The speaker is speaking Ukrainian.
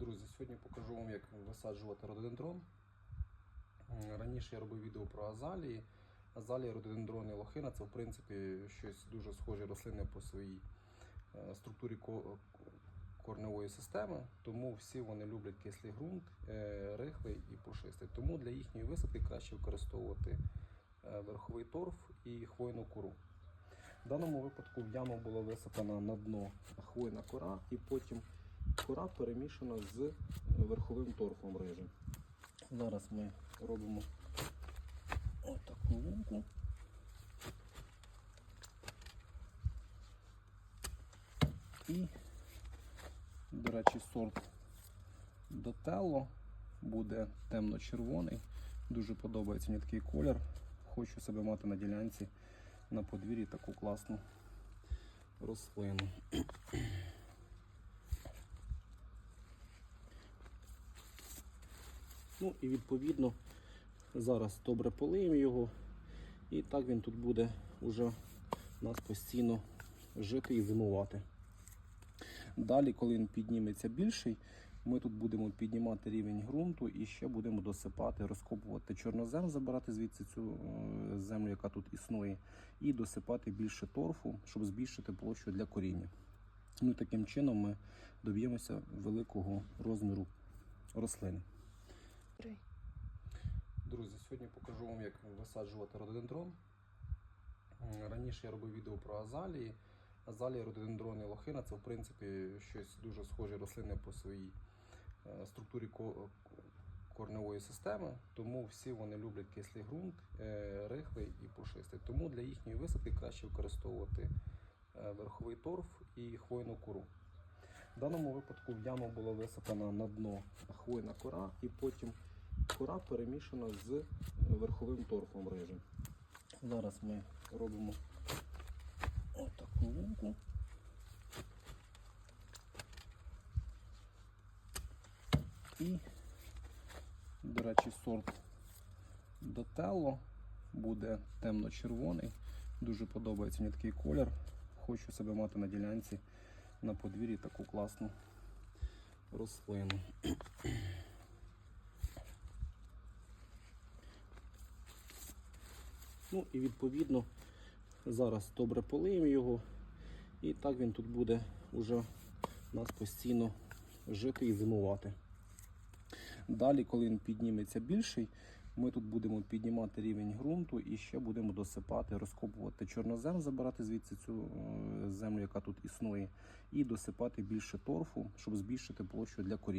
Друзі, сьогодні покажу вам, як висаджувати рододендрон. Раніше я робив відео про азалії. Азалія, рододендрон і лохина це в принципі щось дуже схоже рослини по своїй е, структурі корневої системи, тому всі вони люблять кислий ґрунт, е, рихлий і пушистий. Тому для їхньої висадки краще використовувати е, верховий торф і хвойну кору. В даному випадку в яму була висипана на дно хвойна кора і потім кора перемішана з верховим торфом рижим. Зараз ми робимо отаку лунку. І, до речі, сорт Дотелло буде темно-червоний. Дуже подобається мені такий колір. Хочу себе мати на ділянці на подвір'ї таку класну рослину. Ну і відповідно зараз добре полиємо його. І так він тут буде уже нас постійно жити і зимувати. Далі, коли він підніметься більший, ми тут будемо піднімати рівень ґрунту і ще будемо досипати, розкопувати чорнозем, забирати звідси цю е, землю, яка тут існує, і досипати більше торфу, щоб збільшити площу для коріння. Ну таким чином ми доб'ємося великого розміру рослини. Три. Друзі, сьогодні покажу вам, як висаджувати рододендрон. Раніше я робив відео про азалії. Азалія, рододендрон і лохина це в принципі щось дуже схоже рослини по своїй е, структурі корневої системи, тому всі вони люблять кислий ґрунт, е, рихлий і пушистий. Тому для їхньої висадки краще використовувати е, верховий торф і хвойну кору. В даному випадку в яму була висипана на дно хвойна кора і потім кора перемішана з верховим торфом рижим. Зараз ми робимо отаку лунку. І, до речі, сорт Дотелло буде темно-червоний. Дуже подобається мені такий колір. Хочу себе мати на ділянці на подвір'ї таку класну рослину. Ну і відповідно зараз добре полиємо його. І так він тут буде уже нас постійно жити і зимувати. Далі, коли він підніметься більший, ми тут будемо піднімати рівень ґрунту і ще будемо досипати, розкопувати чорнозем, забирати звідси цю е, землю, яка тут існує, і досипати більше торфу, щоб збільшити площу для коріння.